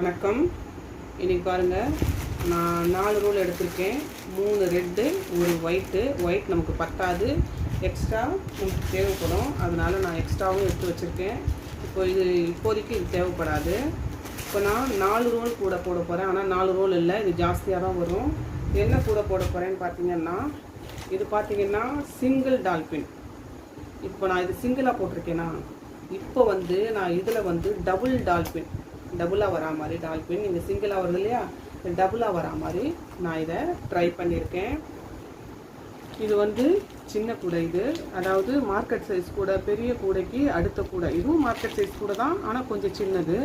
வணக்கம். இன்றைக்கி பாருங்கள் நான் நாலு ரோல் எடுத்திருக்கேன். மூணு ரெட்டு ஒரு ஒயிட்டு ஒயிட் நமக்கு பத்தாது. எக்ஸ்ட்ரா நமக்கு தேவைப்படும். அதனால் நான் எக்ஸ்ட்ராவும் எடுத்து வச்சுருக்கேன். இப்போ இது இப்போதைக்கு இது தேவைப்படாது. இப்போ நான் நாலு ரோல் கூட போட போகிறேன் ஆனால் நாலு ரோல் இல்லை. இது ஜாஸ்தியாக தான் வரும். என்ன கூட போட போகிறேன்னு பார்த்தீங்கன்னா இது பார்த்தீங்கன்னா சிங்கிள் டால்பின் இப்போ நான் இது சிங்கிளாக போட்டிருக்கேனா இப்போ வந்து நான் இதில் வந்து டபுள் டால்பின் டபுளாக வரா மாதிரி டால்பின் நீங்கள் சிங்கிளாக வருது இல்லையா? டபுளாக வரா மாதிரி நான் இதை ட்ரை பண்ணியிருக்கேன். இது வந்து சின்ன கூடை இது. அதாவது மார்க்கெட் சைஸ் கூட பெரிய கூடைக்கு அடுத்த கூடை. இதுவும் மார்க்கெட் சைஸ் கூட தான் ஆனால் கொஞ்சம் சின்னது.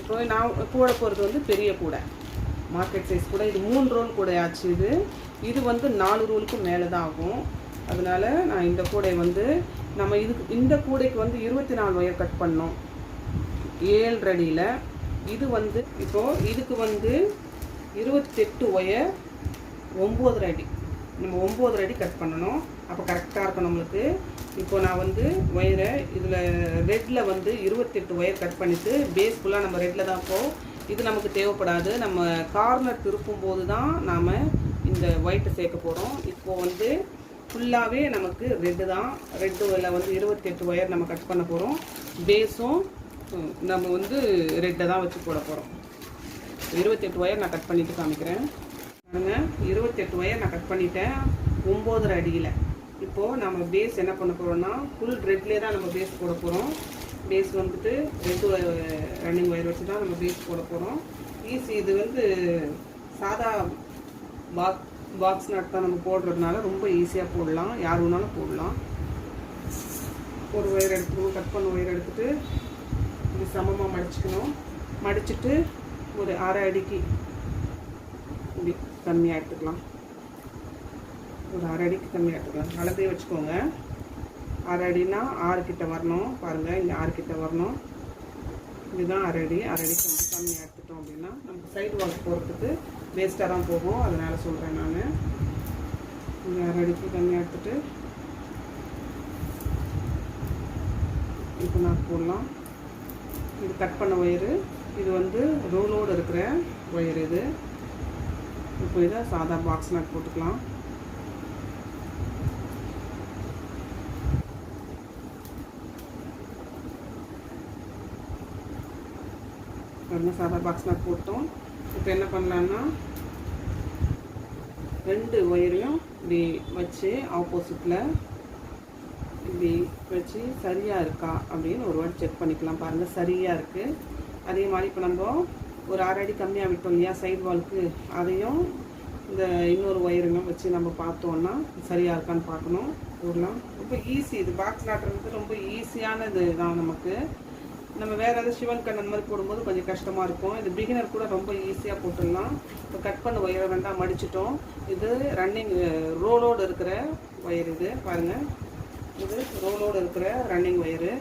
இப்போ நான் கூட போகிறது வந்து பெரிய கூடை. மார்க்கெட் சைஸ் கூட. இது மூணு ரோல் கூடையாச்சு இது. இது வந்து நாலு ரோலுக்கு மேலே தான் ஆகும். அதனால் நான் இந்த கூடை வந்து நம்ம இதுக்கு இந்த கூடைக்கு வந்து இருபத்தி நாலு ஒயர் கட் பண்ணோம். ஏழு அடியில் இது வந்து இப்போது இதுக்கு வந்து இருபத்தெட்டு ஒயர் ஒம்பது அடி. நம்ம ஒம்பது அடி கட் பண்ணணும். அப்போ கரெக்டாக இருக்கும் நம்மளுக்கு. இப்போ நான் வந்து ஒயரை இதில் ரெட்டில் வந்து இருபத்தெட்டு ஒயர் கட் பண்ணிவிட்டு பேஸ் ஃபுல்லாக நம்ம ரெட்டில் தான் போ இது நமக்கு தேவைப்படாது. நம்ம கார்னர் திருப்பும் போது தான் நாம் இந்த ஒயிட்டை சேர்க்க போகிறோம் இப்போது வந்து ஃபுல்லாகவே நமக்கு ரெட்டு தான். ரெட்டில் வந்து இருபத்தெட்டு ஒயர் நம்ம கட் பண்ண போகிறோம் பேஸும் நம்ம வந்து ரெட்டை தான் வச்சு போட போகிறோம் இருபத்தெட்டு ஒயர் நான் கட் பண்ணிவிட்டு காமிக்கிறேன். பாருங்கள் இருபத்தெட்டு ஒயர் நான் கட் பண்ணிட்டேன். ஒம்போதரை அடியில். இப்போது நம்ம பேஸ் என்ன பண்ண போகிறோம்னா ஃபுல் ரெட்லேயே தான் நம்ம பேஸ் போட போகிறோம் பேஸ் வந்துட்டு ரெட்டு ரன்னிங் ஒயர் வச்சு தான் நம்ம பேஸ் போட போகிறோம் ஈஸி இது வந்து சாதா பாக் பாக்ஸ் நட் தான் நம்ம போடுறதுனால ரொம்ப ஈஸியாக போடலாம். யார் வேணாலும் போடலாம். ஒரு ஒயர் எடுத்துக்கணும் கட் பண்ண ஒயர் எடுத்துட்டு இது சமமாக மடிச்சுக்கணும். மடிச்சுட்டு ஒரு அரை அடிக்கு இப்படி கம்மியாக எடுத்துக்கலாம். ஒரு அரை அடிக்கு கம்மியாக எடுத்துக்கலாம். அளந்தே வச்சுக்கோங்க. அரை அடினா ஆறு கிட்ட வரணும். பாருங்கள் இங்கே ஆறு கிட்ட வரணும். இதுதான் அரை அடி. அரை அடி கொஞ்சம் கம்மியாக எடுத்துட்டோம் அப்படின்னா நமக்கு சைடு வாக் போகிறதுக்கு வேஸ்ட்டாக தான் போகும். அதனால் சொல்கிறேன் நான். இங்கே அரை அடிக்கு கம்மியாக எடுத்துகிட்டு இப்போ நான் போடலாம். இது கட் பண்ண ஒயரு. இது வந்து ரோலோடு இருக்கிற ஒயர் இது. இப்போ இதை சாதா பாக்ஸ் நட் போட்டுக்கலாம். பாருங்க சாதா பாக்ஸ் நட் போட்டோம். இப்போ என்ன பண்ணலான்னா ரெண்டு ஒயரையும் இப்படி வச்சு ஆப்போசிட்டில் இப்படி வச்சு சரியாக இருக்கா அப்படின்னு ஒரு வாட்டி செக் பண்ணிக்கலாம் பாருங்கள் சரியாக இருக்குது அதே மாதிரி இப்போ நம்ம ஒரு ஆறு அடி கம்மியாக விட்டோம் இல்லையா சைடு வால்க்கு அதையும் இந்த இன்னொரு ஒயருங்களும் வச்சு நம்ம பார்த்தோன்னா சரியாக இருக்கான்னு பார்க்கணும். போடலாம் ரொம்ப ஈஸி இது. பாக்ஸ் நாட்டுறது ரொம்ப ஈஸியானது தான் நமக்கு. நம்ம வேறு ஏதாவது சிவன் கண் அந்த மாதிரி போடும்போது கொஞ்சம் கஷ்டமாக இருக்கும். இது பிகினர் கூட ரொம்ப ஈஸியாக போட்டுடலாம். இப்போ கட் பண்ண ஒயரை வேண்டாம் மடிச்சிட்டோம். இது ரன்னிங் ரோலோடு இருக்கிற ஒயர் இது. பாருங்கள் இது ரோலோடு இருக்கிற ரன்னிங் ஒயரு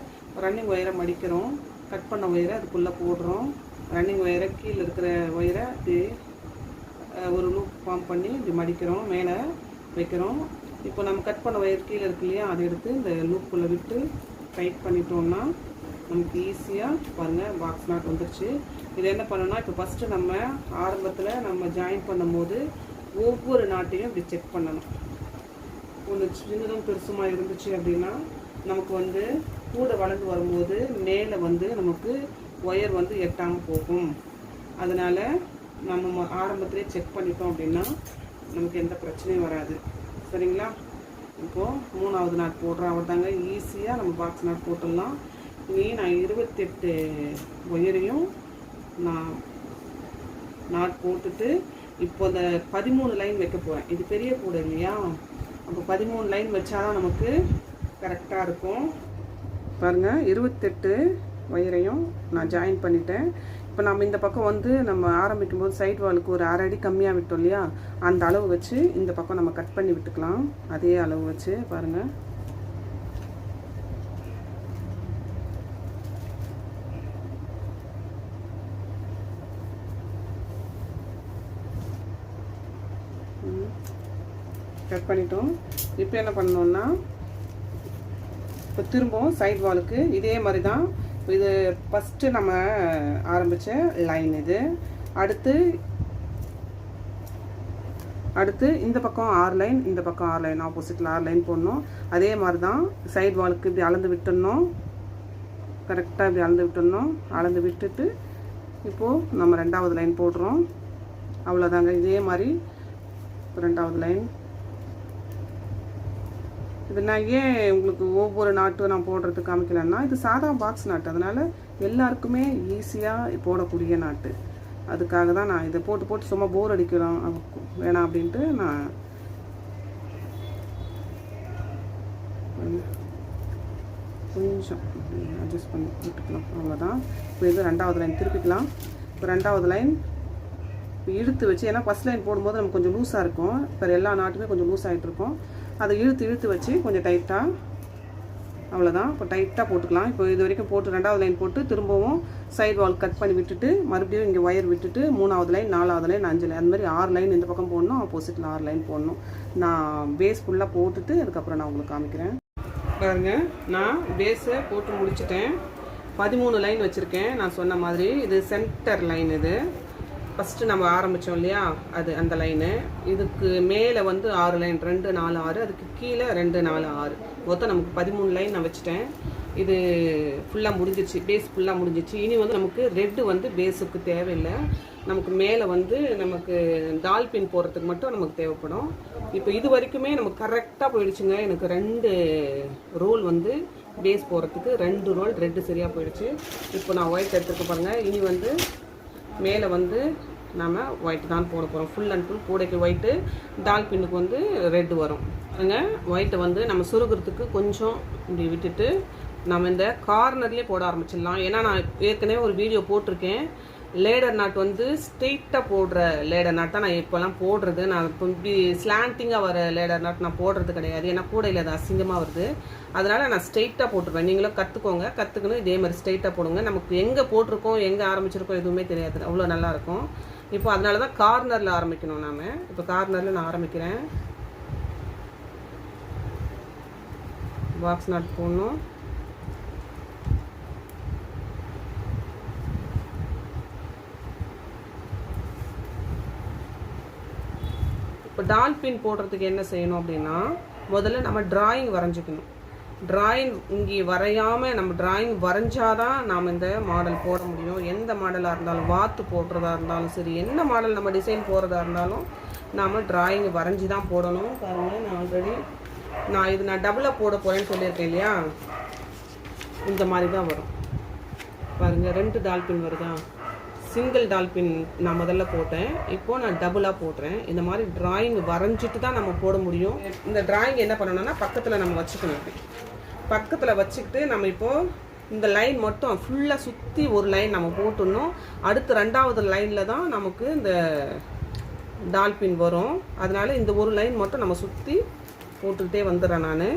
ரன்னிங் ஒயரை மடிக்கிறோம். கட் பண்ண ஒயரை அதுக்குள்ளே போடுறோம். ரன்னிங் ஒயரை கீழே இருக்கிற ஒயரை இப்படி ஒரு லூப் ஃபார்ம் பண்ணி இப்படி மடிக்கிறோம். மேலே வைக்கிறோம். இப்போ நம்ம கட் பண்ண ஒயர் கீழே இருக்கு இல்லையா? அதை எடுத்து இந்த லூப்புக்குள்ளே விட்டு டைட் பண்ணிட்டோம்னா நமக்கு ஈஸியாக பாருங்கள் பாக்ஸ் நாட் வந்துருச்சு. இது என்ன பண்ணணும்னா இப்போ ஃபஸ்ட்டு நம்ம ஆரம்பத்தில் நம்ம ஜாயின் பண்ணும்போது ஒவ்வொரு நாட்டையும் இப்படி செக் பண்ணணும். ஒன்று சின்னதும் பெருசுமாக இருந்துச்சு அப்படின்னா நமக்கு வந்து கூட வளர்ந்து வரும்போது மேலே வந்து நமக்கு ஒயர் வந்து எட்டாமல் போகும். அதனால் நம்ம ஆரம்பத்திலே செக் பண்ணிட்டோம் அப்படின்னா நமக்கு எந்த பிரச்சனையும் வராது. சரிங்களா? இப்போது மூணாவது நாட் போடுறோம். அவர் தாங்க ஈஸியாக நம்ம பாக்ஸ் நாட் போட்டுடலாம். இனி நான் இருபத்தெட்டு ஒயரையும் நான் நாட் போட்டுட்டு இப்போ அந்த பதிமூணு லைன் வைக்க போகிறேன் இது பெரிய கூடை இல்லையா? அப்போ பதிமூணு லைன் வச்சாதான் நமக்கு கரெக்டாக இருக்கும். பாருங்கள் இருபத்தெட்டு ஒயரையும் நான் ஜாயின் பண்ணிட்டேன். இப்போ நம்ம இந்த பக்கம் வந்து நம்ம ஆரம்பிக்கும் போது சைடு வாலுக்கு ஒரு அரை அடி கம்மியாக விட்டோம் இல்லையா? அந்த அளவு வச்சு இந்த பக்கம் நம்ம கட் பண்ணி விட்டுக்கலாம். அதே அளவு வச்சு பாருங்கள் கட் பண்ணிட்டோம். இப்போ என்ன பண்ணணும்னா இப்போ திரும்பவும் சைடு வாலுக்கு இதே மாதிரி தான் இது ஃபஸ்ட்டு நம்ம ஆரம்பித்த லைன் இது. அடுத்து அடுத்து இந்த பக்கம் ஆறு லைன் இந்த பக்கம் ஆறு லைன் ஆப்போசிட்டில் ஆறு லைன் போடணும். அதே மாதிரி தான் சைடு வாலுக்கு இப்படி அளந்து விட்டுடணும். கரெக்டாக இப்படி அளந்து விட்டுடணும். அளந்து விட்டுட்டு இப்போது நம்ம ரெண்டாவது லைன் போடுறோம். அவ்வளோதாங்க இதே மாதிரி ரெண்டாவது லைன் இது நான் ஏன் உங்களுக்கு ஒவ்வொரு நாட்டும் நான் போடுறதுக்கு காமிக்கலன்னா இது சாதா பாக்ஸ் நாட்டு. அதனால் எல்லாருக்குமே ஈஸியாக போடக்கூடிய நாட்டு. அதுக்காக தான் நான் இதை போட்டு போட்டு சும்மா போர் அடிக்கலாம். வேணாம் அப்படின்ட்டு நான் கொஞ்சம் அட்ஜஸ்ட் பண்ணி விட்டுக்கலாம் அவ்வளோதான் இப்போ இது ரெண்டாவது லைன் திருப்பிக்கலாம். இப்போ ரெண்டாவது லைன் இப்போ இழுத்து வச்சு ஏன்னா ஃபஸ்ட் லைன் போடும்போது நமக்கு கொஞ்சம் லூஸாக இருக்கும். இப்போ எல்லா நாட்டுமே கொஞ்சம் லூஸ் ஆகிட்டு இருக்கும். அதை இழுத்து இழுத்து வச்சு கொஞ்சம் டைட்டாக அவ்வளோதான் இப்போ டைட்டாக போட்டுக்கலாம். இப்போ இது வரைக்கும் போட்டு ரெண்டாவது லைன் போட்டு திரும்பவும் சைடு வால் கட் பண்ணி விட்டுட்டு மறுபடியும் இங்கே ஒயர் விட்டுட்டு மூணாவது லைன் நாலாவது லைன் அஞ்சு லைன் அந்த மாதிரி ஆறு லைன் இந்த பக்கம் போடணும் ஆப்போசிட்டில் ஆறு லைன் போடணும். நான் பேஸ் ஃபுல்லாக போட்டுட்டு அதுக்கப்புறம் நான் உங்களுக்கு காமிக்கிறேன். பாருங்க நான் பேஸை போட்டு முடிச்சிட்டேன். பதிமூணு லைன் வச்சுருக்கேன். நான் சொன்ன மாதிரி இது சென்டர் லைன் இது. ஃபஸ்ட்டு நம்ம ஆரம்பித்தோம் இல்லையா? அது அந்த லைனு இதுக்கு மேலே வந்து ஆறு லைன் ரெண்டு நாலு ஆறு. அதுக்கு கீழே ரெண்டு நாலு ஆறு. மொத்தம் நமக்கு பதிமூணு லைன் நான் வச்சுட்டேன். இது ஃபுல்லாக முடிஞ்சிச்சு பேஸ் ஃபுல்லாக முடிஞ்சிச்சு இனி வந்து நமக்கு ரெட்டு வந்து பேஸுக்கு தேவையில்லை. நமக்கு மேலே வந்து நமக்கு டால்பின் போடுறதுக்கு மட்டும் நமக்கு தேவைப்படும். இப்போ இது வரைக்குமே நமக்கு கரெக்டாக போயிடுச்சுங்க. எனக்கு ரெண்டு ரோல் வந்து பேஸ் போடுறதுக்கு ரெண்டு ரோல் ரெட்டு சரியாக போயிடுச்சு. இப்போ நான் ஒயிட் எடுத்துருக்க பாருங்கள் இனி வந்து மேலே வந்து நம்ம ஒயிட் தான் போட போகிறோம் ஃபுல் அண்ட் ஃபுல் கூடைக்கு ஒயிட்டு டால் பின்னுக்கு வந்து ரெட்டு வரும். பாருங்க ஒயிட்டை வந்து நம்ம சுருக்கிறதுக்கு கொஞ்சம் இப்படி விட்டுட்டு நம்ம இந்த கார்னர்லேயே போட ஆரம்பிச்சிடலாம். ஏன்னா நான் ஏற்கனவே ஒரு வீடியோ போட்டிருக்கேன். லேடர் நாட் வந்து ஸ்ட்ரெயிட்டாக போடுற லேடர் நாட் தான் நான் இப்போல்லாம் போடுறது. நான் இப்போ இப்படி ஸ்லாண்டிங்காக வர லேடர் நாட் நான் போடுறது கிடையாது. ஏன்னா கூடையில் அது அசிங்கமாக வருது. அதனால் நான் ஸ்ட்ரெயிட்டாக போட்டுருவேன். நீங்களும் கற்றுக்கோங்க கற்றுக்கணும் இதே மாதிரி ஸ்ட்ரெயிட்டாக போடுங்க. நமக்கு எங்கே போட்டிருக்கோம் எங்கே ஆரம்பிச்சிருக்கோம் எதுவுமே தெரியாது. அவ்வளோ நல்லாயிருக்கும் இப்போ அதனால தான் கார்னரில் ஆரம்பிக்கணும் நாம். இப்போ கார்னரில் நான் ஆரம்பிக்கிறேன். பாக்ஸ் நாட் போடணும். இப்போ டால்பின் போடுறதுக்கு என்ன செய்யணும் அப்படின்னா முதல்ல நம்ம டிராயிங் வரைஞ்சிக்கணும். டிராயிங் இங்கே வரையாமல் நம்ம டிராயிங் வரைஞ்சாதான் நாம் இந்த மாடல் போட முடியும். எந்த மாடலாக இருந்தாலும் வாத்து போடுறதா இருந்தாலும் சரி என்ன மாடல் நம்ம டிசைன் போடுறதா இருந்தாலும் நாம் டிராயிங் வரைஞ்சி தான் போடணும். பாருங்கள் நான் ஆல்ரெடி நான் இது நான் டபுளாக போட போகிறேன்னு சொல்லியிருக்கேன் இல்லையா? இந்த மாதிரி தான் வரும். பாருங்கள் ரெண்டு டால்பின் வருதா? சிங்கிள் டால்பின் நான் முதல்ல போட்டேன். இப்போது நான் டபுளாக போடுறேன். இந்த மாதிரி டிராயிங் வரைஞ்சிட்டு தான் நம்ம போட முடியும். இந்த டிராயிங் என்ன பண்ணணும்னா பக்கத்தில் நம்ம வச்சுக்கணும் பக்கத்தில் வச்சுக்கிட்டு நம்ம இப்போது இந்த லைன் மட்டும் ஃபுல்லாக சுற்றி ஒரு லைன் நம்ம போட்டுடணும். அடுத்து ரெண்டாவது லைனில் தான் நமக்கு இந்த டால்பின் வரும். அதனால் இந்த ஒரு லைன் மட்டும் நம்ம சுற்றி போட்டுக்கிட்டே வந்துடுறேன் நான்.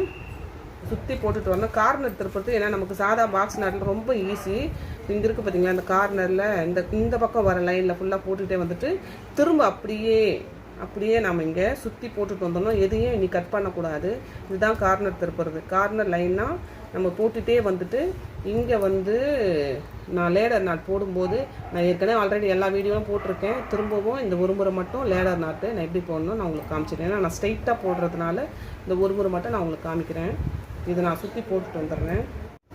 சுற்றி போட்டுட்டு வரணும். கார்னர் திருப்பறது ஏன்னா நமக்கு சாதா பாக்ஸ் நாட்டில் ரொம்ப ஈஸி இங்கே இருக்குது பார்த்தீங்களா இந்த கார்னரில் இந்த இந்த பக்கம் வர லைனில் ஃபுல்லாக போட்டுகிட்டே வந்துட்டு திரும்ப அப்படியே அப்படியே நம்ம இங்கே சுற்றி போட்டுட்டு வந்துடணும். எதையும் இனி கட் பண்ணக்கூடாது. இதுதான் கார்னர் திருப்புறது கார்னர் லைன்னா நம்ம போட்டுகிட்டே வந்துட்டு இங்கே வந்து நான் லேடர் நாட் போடும்போது நான் ஏற்கனவே ஆல்ரெடி எல்லா வீடியோவும் போட்டிருக்கேன். திரும்பவும் இந்த ஒரு முறை மட்டும் லேடர் நாட்டு நான் எப்படி போடணும் நான் உங்களுக்கு காமிச்சிருக்கேன் ஏன்னா நான் ஸ்ட்ரைட்டாக போடுறதுனால இந்த ஒரு முறை மட்டும் நான் உங்களுக்கு காமிக்கிறேன். இதை நான் சுற்றி போட்டுட்டு வந்துடுறேன்.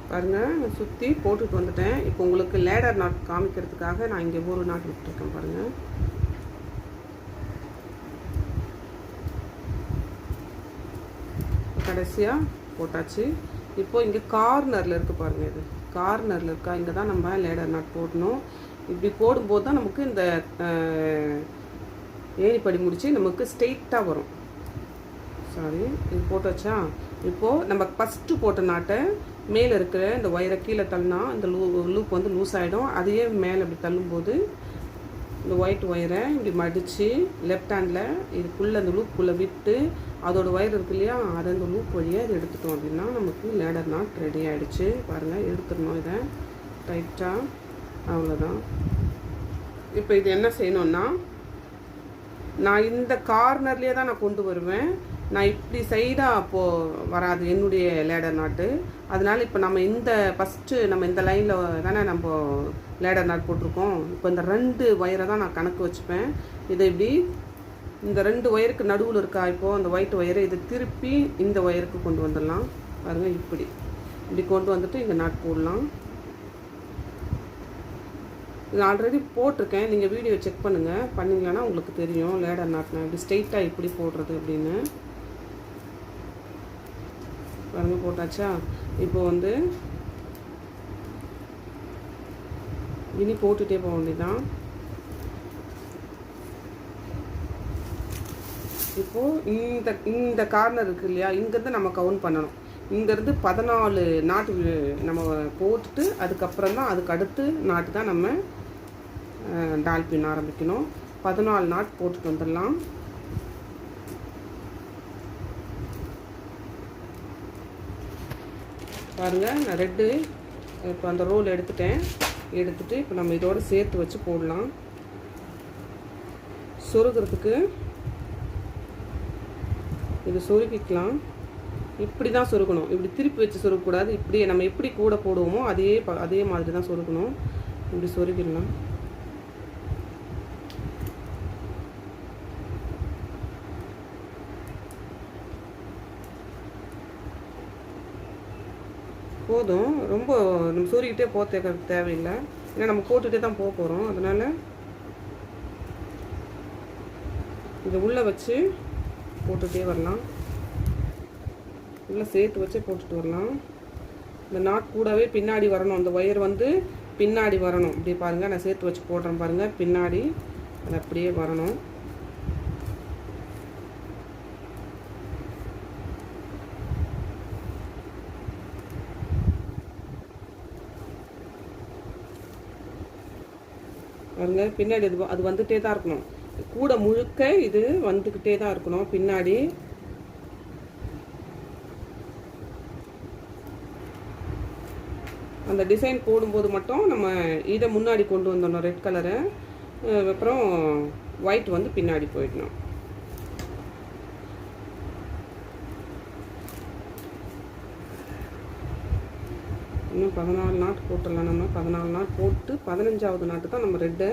பாருங்கள் நான் சுற்றி போட்டுட்டு வந்துட்டேன். இப்போ உங்களுக்கு லேடர் நாட் காமிக்கிறதுக்காக நான் இங்கே ஒரு நாட் விட்டுருக்கேன் பாருங்கள் கடைசியாக போட்டாச்சு. இப்போது இங்கே கார்னரில் இருக்குது பாருங்கள் இது. கார்னரில் இருக்கா? இங்கே தான் நம்ம லேடர் நாட் போடணும். இப்படி போடும்போது தான் நமக்கு இந்த ஏணிப்படி முடித்து நமக்கு ஸ்ட்ரெயிட்டாக வரும். சாரி இது போட்டாச்சா? இப்போது நம்ம ஃபஸ்ட்டு போட்ட நாட்டை மேலே இருக்கிற இந்த ஒயரை கீழே தள்ளினா இந்த லூ லூப் வந்து லூஸ் ஆகிடும் அதையே மேலே அப்படி தள்ளும்போது இந்த ஒயிட் ஒயரை இப்படி மடித்து லெஃப்ட் ஹேண்டில் இதுக்குள்ளே அந்த லூப்புக்குள்ளே விட்டு அதோட ஒயர் இருக்கு இல்லையா அதை அந்த லூப் வழியாக இதை எடுத்துட்டோம் அப்படின்னா நமக்கு லேடர் நாட் ரெடி ஆகிடுச்சு பாருங்கள் எடுத்துடணும் இதை. டைட்டாக அவ்வளோதான் இப்போ இது என்ன செய்யணும்னா நான் இந்த கார்னர்லேயே தான் நான் கொண்டு வருவேன். நான் இப்படி சைடாக அப்போது வராது என்னுடைய லேடர் நாட்டு. அதனால் இப்போ நம்ம இந்த ஃபஸ்ட்டு நம்ம இந்த லைனில் தானே நம்ம லேடர் நாட் போட்டிருக்கோம். இப்போ இந்த ரெண்டு ஒயரை தான் நான் கணக்கு வச்சுப்பேன். இதை இப்படி இந்த ரெண்டு ஒயருக்கு நடுவில் இருக்கா இப்போது அந்த ஒயிட் ஒயரை இதை திருப்பி இந்த ஒயருக்கு கொண்டு வந்துடலாம். பாருங்கள் இப்படி. இப்படி கொண்டு வந்துட்டு இங்கே நாட் போடலாம். இது ஆல்ரெடி போட்டிருக்கேன். நீங்கள் வீடியோ செக் பண்ணுங்கள் பண்ணிங்கன்னா உங்களுக்கு தெரியும். லேடர் நாட் இப்படி ஸ்ட்ரெயிட்டாக இப்படி போடுறது அப்படின்னு. பாருங்கள் போட்டாச்சா? இப்போ வந்து இனி போட்டுகிட்டே போக வேண்டியதான் இப்போது இந்த இந்த கார்னர் இருக்கு இல்லையா? இங்கேருந்து நம்ம கவுண்ட் பண்ணணும். இங்கேருந்து பதினாலு நாட்டு நம்ம போட்டுட்டு அதுக்கப்புறம் தான் அதுக்கு அடுத்து நாட்டு தான் நம்ம டால்பின் ஆரம்பிக்கணும். பதினாலு நாட் போட்டுட்டு வந்துடலாம். பாருங்கள் நான் ரெட்டு இப்போ அந்த ரோல் எடுத்துட்டேன். எடுத்துட்டு இப்போ நம்ம இதோட சேர்த்து வச்சு போடலாம். சொருகிறதுக்கு இது சொருகிக்கலாம். இப்படி தான் சொருகணும். இப்படி திருப்பி வச்சு சொருகக்கூடாது. இப்படியே நம்ம எப்படி கூட போடுவோமோ அதே அதே மாதிரி தான் சொருகணும். இப்படி சொருகிடலாம். போதும். ரொம்ப நம்ம சூரியக்கிட்டே போக தேக்க தேவையில்லை. ஏன்னா நம்ம போட்டுகிட்டே தான் போக போகிறோம் அதனால் இதை உள்ளே வச்சு போட்டுகிட்டே வரலாம். உள்ளே சேர்த்து வச்சே போட்டுட்டு வரலாம். இந்த நாட் கூடவே பின்னாடி வரணும். அந்த ஒயர் வந்து பின்னாடி வரணும். இப்படி பாருங்கள் நான் சேர்த்து வச்சு போடுறேன் பாருங்கள் பின்னாடி அது அப்படியே வரணும். பாருங்க பின்னாடி அது அது வந்துகிட்டே தான் இருக்கணும். கூட முழுக்க இது வந்துக்கிட்டே தான் இருக்கணும். பின்னாடி அந்த டிசைன் போடும்போது மட்டும் நம்ம இதை முன்னாடி கொண்டு வந்துடணும் ரெட் கலரை. அப்புறம் ஒயிட் வந்து பின்னாடி போயிடணும். இன்னும் பதினாலு நாட்டு போட்டுடலாம் நம்ம. பதினாலு நாட் போட்டு பதினஞ்சாவது நாட்டு தான் நம்ம ரெட்டை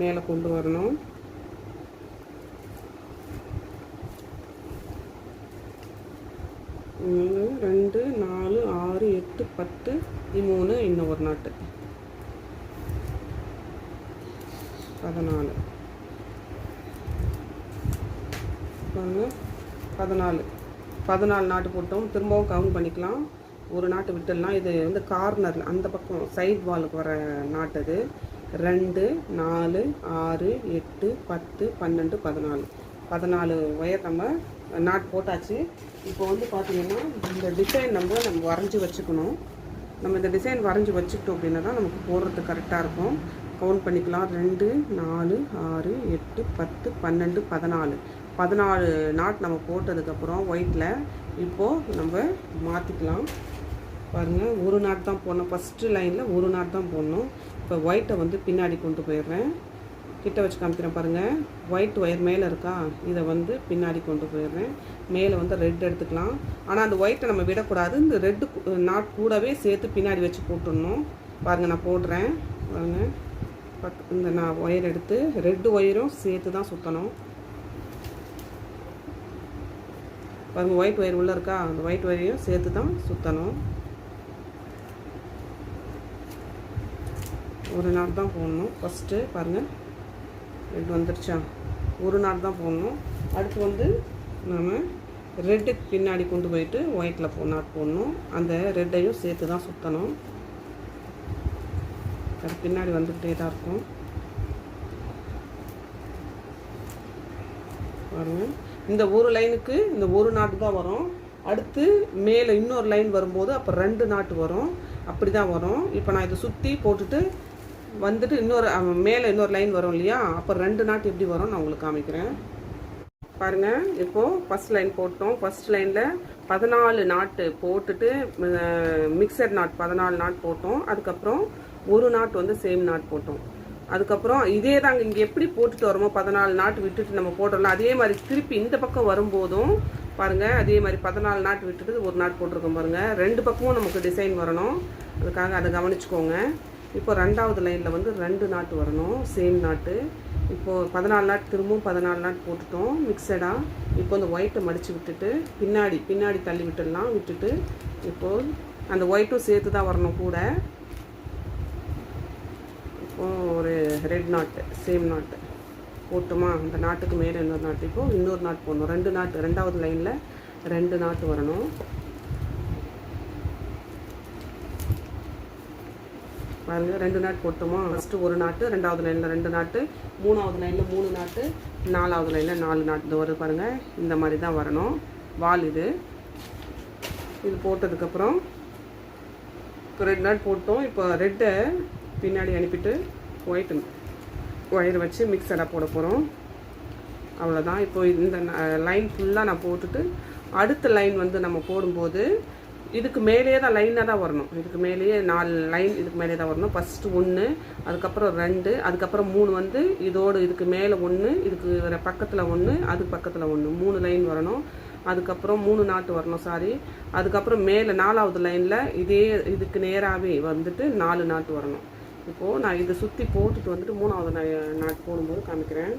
மேலே கொண்டு வரணும். ஒன்று ரெண்டு நாலு ஆறு எட்டு பத்து மூணு இன்னும் ஒரு நாட்டு. பதினாலு. பாருங்க. பதினாலு. பதினாலு நாட்டு போட்டோம். திரும்பவும் கவுண்ட் பண்ணிக்கலாம். ஒரு நாட்டு விட்டுடலாம் இது வந்து கார்னர் அந்த பக்கம் சைட் வாலுக்கு வர நாட்டு அது ரெண்டு நாலு ஆறு எட்டு பத்து பன்னெண்டு பதினாலு. பதினாலு ஒயர் நம்ம நாட் போட்டாச்சு. இப்போ வந்து பார்த்திங்கன்னா இந்த டிசைன் நம்ம நம்ம வரைஞ்சி வச்சுக்கணும். நம்ம இந்த டிசைன் வரைஞ்சி வச்சுக்கிட்டோம் அப்படின்னா தான் நமக்கு போடுறது கரெக்டாக இருக்கும். கவுண்ட் பண்ணிக்கலாம். ரெண்டு நாலு ஆறு எட்டு பத்து பன்னெண்டு பதினாலு. பதினாலு நாட் நம்ம போட்டதுக்கப்புறம் ஒயிட்டில் இப்போது நம்ம மாற்றிக்கலாம் பாருங்கள் ஒரு நாட் தான் போடணும். ஃபஸ்ட்டு லைனில் ஒரு நாட் தான் போடணும். இப்போ ஒயிட்டை வந்து பின்னாடி கொண்டு போயிடுறேன். கிட்ட வச்சு காமிக்கிறேன் பாருங்கள் ஒயிட் ஒயர் மேலே இருக்கா? இதை வந்து பின்னாடி கொண்டு போயிடுறேன். மேலே வந்து ரெட் எடுத்துக்கலாம். ஆனால் அந்த ஒயிட்டை நம்ம விடக்கூடாது. இந்த ரெட்டு நாட் கூடவே சேர்த்து பின்னாடி வச்சு போட்டுடணும். பாருங்கள் நான் போடுறேன். பாருங்கள் பக் இந்த நான் ஒயர் எடுத்து ரெட்டு ஒயரும் சேர்த்து தான் சுற்றணும் பாருங்கள் ஒயிட் ஒயர் உள்ளே இருக்கா? அந்த ஒயிட் ஒயரையும் சேர்த்து தான் சுற்றணும் ஒரு நாள் தான் போடணும். ஃபஸ்ட்டு பாருங்கள் ரெட் வந்துருச்சா? ஒரு நாள் தான் போடணும். அடுத்து வந்து நம்ம ரெட்டுக்கு பின்னாடி கொண்டு போயிட்டு ஒயிட்டில் போ நாட் போடணும். அந்த ரெட்டையும் சேர்த்து தான் சுற்றணும் அது பின்னாடி வந்துக்கிட்டே தான் இருக்கும். பாருங்கள் இந்த ஒரு லைனுக்கு இந்த ஒரு நாட்டு தான் வரும். அடுத்து மேலே இன்னொரு லைன் வரும்போது அப்போ ரெண்டு நாட்டு வரும். அப்படி தான் வரும். இப்போ நான் இதை சுற்றி போட்டுட்டு வந்துட்டு இன்னொரு மேலே இன்னொரு லைன் வரும் இல்லையா? அப்போ ரெண்டு நாட்டு எப்படி வரும் நான் உங்களுக்கு காமிக்கிறேன். பாருங்க இப்போது ஃபர்ஸ்ட் லைன் போட்டோம். ஃபர்ஸ்ட் லைனில் பதினாலு நாட்டு போட்டுட்டு மிக்சர் நாட் பதினாலு நாட் போட்டோம். அதுக்கப்புறம் ஒரு நாட் வந்து சேம் நாட் போட்டோம். அதுக்கப்புறம் இதே தாங்க இங்கே எப்படி போட்டுட்டு வரமோ பதினாலு நாட்டு விட்டுட்டு நம்ம போடுறோம்ல அதே மாதிரி திருப்பி இந்த பக்கம் வரும்போதும் பாருங்கள் அதே மாதிரி பதினாலு நாட்டு விட்டுட்டு ஒரு நாட் போட்டிருக்கோம் பாருங்கள் ரெண்டு பக்கமும் நமக்கு டிசைன் வரணும். அதுக்காக அதை கவனிச்சுக்கோங்க. இப்போ ரெண்டாவது லைனில் வந்து ரெண்டு நாட்டு வரணும் சேம் நாட்டு. இப்போது பதினாலு நாட் திரும்பவும் பதினாலு நாட் போட்டுட்டோம் மிக்சடாக இப்போ அந்த ஒயிட்டை மடித்து விட்டுட்டு பின்னாடி பின்னாடி தள்ளி விட்டுடலாம் விட்டுட்டு இப்போது அந்த ஒயிட்டும் சேர்த்து தான் வரணும் கூட. இப்போது ஒரு ரெட் நாட்டு சேம் நாட்டு போட்டுமா? அந்த நாட்டுக்கு மேலே இன்னொரு நாட்டு. இப்போது இன்னொரு நாட்டு போடணும். ரெண்டு நாட்டு ரெண்டாவது லைனில் ரெண்டு நாட்டு வரணும். பாருங்க ரெண்டு நாட் போட்டோமா? ஃபஸ்ட்டு ஒரு நாட்டு ரெண்டாவது லைனில் ரெண்டு நாட்டு மூணாவது லைனில் மூணு நாட்டு நாலாவது லைனில் நாலு நாட்டு. வருது பாருங்கள் இந்த மாதிரி தான் வரணும். வால் இது. இது போட்டதுக்கப்புறம் இப்போ ரெண்டு நாட் போட்டோம். இப்போ ரெட்டை பின்னாடி அனுப்பிட்டு ஒயிட் ஒயர் வச்சு மிக்சடாக போட போகிறோம் அவ்வளோதான் இப்போ இந்த லைன் ஃபுல்லாக நான் போட்டுட்டு அடுத்த லைன் வந்து நம்ம போடும்போது இதுக்கு மேலேயே தான் லைனாக தான் வரணும். இதுக்கு மேலேயே நாலு லைன் இதுக்கு மேலே தான் வரணும். ஃபஸ்ட்டு ஒன்று அதுக்கப்புறம் ரெண்டு அதுக்கப்புறம் மூணு வந்து இதோடு இதுக்கு மேலே ஒன்று இதுக்கு பக்கத்தில் ஒன்று அதுக்கு பக்கத்தில் ஒன்று மூணு லைன் வரணும். அதுக்கப்புறம் மூணு நாட்டு வரணும் சாரி அதுக்கப்புறம் மேலே நாலாவது லைனில் இதே இதுக்கு நேராகவே வந்துட்டு நாலு நாட்டு வரணும். இப்போது நான் இதை சுற்றி போட்டுட்டு வந்துட்டு மூணாவது நா- நாட்டு போடும்போது காமிக்கிறேன்.